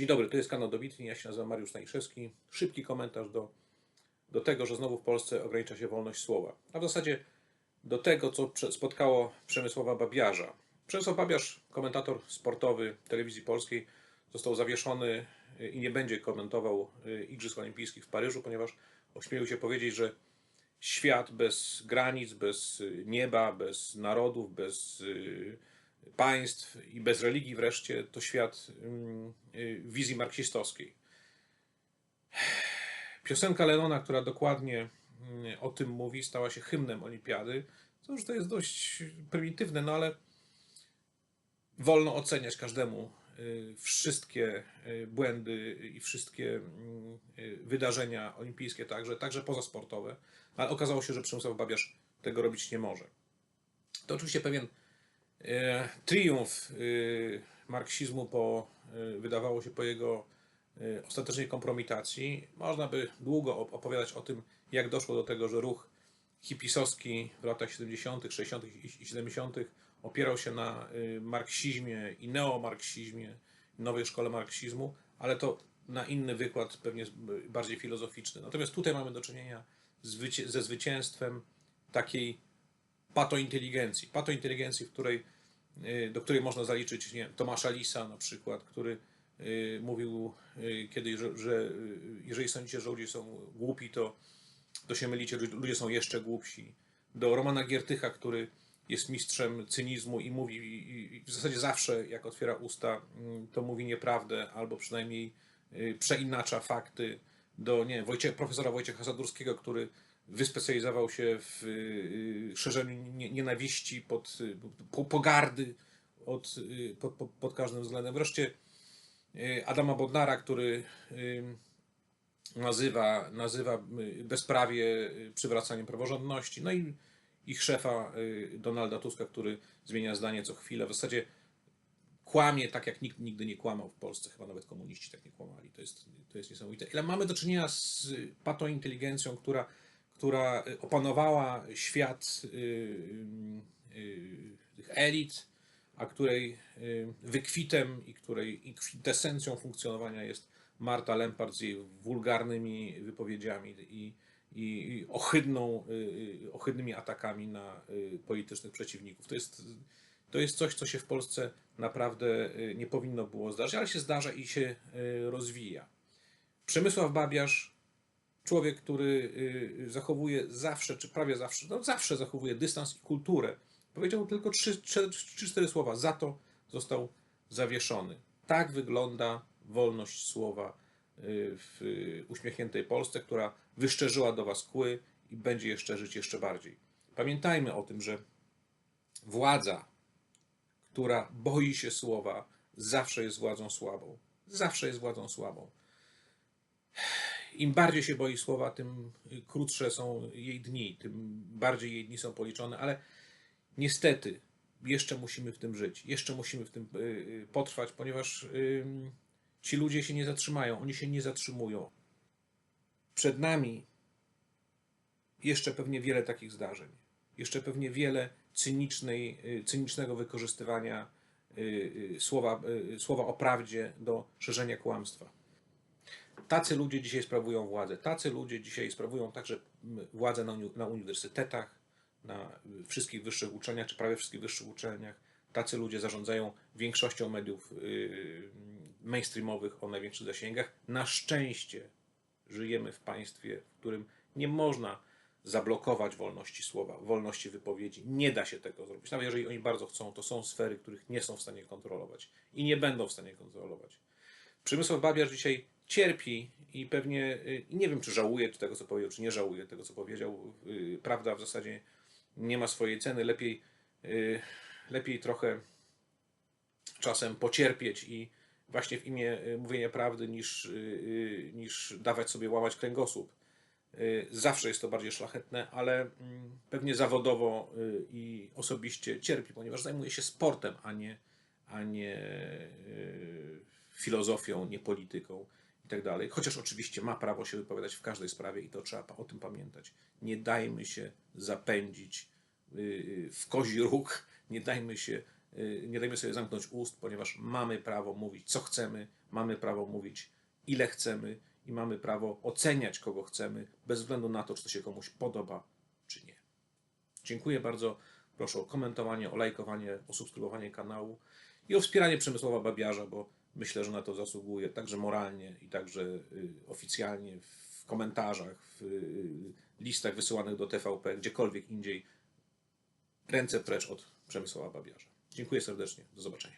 Dzień dobry, to jest kanał Dobitni, ja się nazywam Mariusz Staniszewski. Szybki komentarz do, do tego, że znowu w Polsce ogranicza się wolność słowa. A w zasadzie do tego, co spotkało Przemysława Babiarza. Przemysław Babiarz, komentator sportowy telewizji polskiej, został zawieszony y, i nie będzie komentował y, Igrzysk Olimpijskich w Paryżu, ponieważ ośmielił się powiedzieć, że świat bez granic, bez y, nieba, bez narodów, bez państw i bez religii wreszcie to świat ym, y, wizji marksistowskiej. Piosenka Lenona, która dokładnie mm, o tym mówi, stała się hymnem olimpiady. To już to jest dość prymitywne, no ale wolno oceniać każdemu y, wszystkie y, błędy i wszystkie mm, wydarzenia olimpijskie także, także pozasportowe, ale okazało się, że Przemysław Babiarz tego robić nie może. To oczywiście pewien triumf y, marksizmu po, y, wydawało się, po jego ostatecznej kompromitacji. Można by długo op- opowiadać o tym, jak doszło do tego, że ruch hipisowski w latach 70., 60. i 70. opierał się na marksizmie i neomarksizmie, nowej szkole marksizmu, ale to na inny wykład, pewnie bardziej filozoficzny. Natomiast tutaj mamy do czynienia ze zwycięstwem takiej patointeligencji. Patointeligencji, w której, y, do której można zaliczyć nie, Tomasza Lisa na przykład, który y, mówił y, kiedyś, że, że jeżeli sądzicie, że ludzie są głupi, to, to się mylicie, ludzie są jeszcze głupsi. Do Romana Giertycha, który jest mistrzem cynizmu i mówi i- w zasadzie zawsze, jak otwiera usta, mm, to mówi nieprawdę, albo przynajmniej przeinacza fakty. Do nie Wojciech, profesora Wojciecha Sadurskiego, który wyspecjalizował się w y, szerzeniu nie- nienawiści, pod, y, po- pogardy od, y, pod, pod, każdym względem. Wreszcie Adama Bodnara, który nazywa, nazywa bezprawie przywracaniem praworządności. No i ich szefa Donalda Tuska, który zmienia zdanie co chwilę. W zasadzie kłamie tak, jak nikt nigdy nie kłamał w Polsce. Chyba nawet komuniści tak nie kłamali. To jest, to jest niesamowite. Ile mamy do czynienia z y, patointeligencją, która, która y, opanowała świat y, tych elit, a której wykwitem i której kwintesencją funkcjonowania jest Marta Lempart z jej wulgarnymi wypowiedziami i, i, ohydną, ohydnymi atakami na politycznych przeciwników. To jest, to jest coś, co się w Polsce naprawdę y, nie powinno było zdarzyć, ale się zdarza i się y, rozwija. Przemysław Babiarz, człowiek, który y, zachowuje zawsze, czy prawie zawsze, no zawsze zachowuje dystans i kulturę, powiedział tylko 3-4 słowa. Za to został zawieszony. Tak wygląda wolność słowa w uśmiechniętej Polsce, która wyszczerzyła do Was kły i będzie je szczerzyć jeszcze bardziej. Pamiętajmy o tym, że władza, która boi się słowa, zawsze jest władzą słabą. Zawsze jest władzą słabą. Im bardziej się boi słowa, tym krótsze są jej dni, tym bardziej jej dni są policzone, ale niestety jeszcze musimy w tym żyć, jeszcze musimy w tym y, y, potrwać, ponieważ ci ludzie się nie zatrzymają, oni się nie zatrzymują. Przed nami jeszcze pewnie wiele takich zdarzeń, jeszcze pewnie wiele cynicznej, y, cynicznego wykorzystywania y, y, słowa, słowa o prawdzie do szerzenia kłamstwa. Tacy ludzie dzisiaj sprawują władzę. Tacy ludzie dzisiaj sprawują także władzę na, uni- na uniwersytetach, na wszystkich wyższych uczelniach, czy prawie wszystkich wyższych uczelniach. Tacy ludzie zarządzają większością mediów mainstreamowych o największych zasięgach. Na szczęście żyjemy w państwie, w którym nie można zablokować wolności słowa, wolności wypowiedzi. Nie da się tego zrobić. Nawet jeżeli oni bardzo chcą, to są sfery, których nie są w stanie kontrolować i nie będą w stanie kontrolować. Przemysław Babiarz dzisiaj cierpi i pewnie y, nie wiem, czy żałuje tego, co powiedział, czy nie żałuje tego, co powiedział. Y, Prawda w zasadzie nie ma swojej ceny. Lepiej, y, lepiej trochę czasem pocierpieć i właśnie w imię mówienia prawdy, niż, niż dawać sobie łamać kręgosłup. Y, Zawsze jest to bardziej szlachetne, ale mm, pewnie zawodowo y, i osobiście cierpi, ponieważ zajmuje się sportem, a nie, a nie y, filozofią, nie polityką i tak. Chociaż oczywiście ma prawo się wypowiadać w każdej sprawie i to trzeba o tym pamiętać. Nie dajmy się zapędzić w kozi róg, nie dajmy się nie dajmy sobie zamknąć ust, ponieważ mamy prawo mówić, co chcemy, mamy prawo mówić, ile chcemy i mamy prawo oceniać, kogo chcemy, bez względu na to, czy to się komuś podoba, czy nie. Dziękuję bardzo. Proszę o komentowanie, o lajkowanie, o subskrybowanie kanału i o wspieranie Przemysława Babiarza, bo myślę, że na to zasługuje także moralnie i także y, oficjalnie w komentarzach, w y, listach wysyłanych do TVP, gdziekolwiek indziej. Ręce precz od Przemysława Babiarza. Dziękuję serdecznie. Do zobaczenia.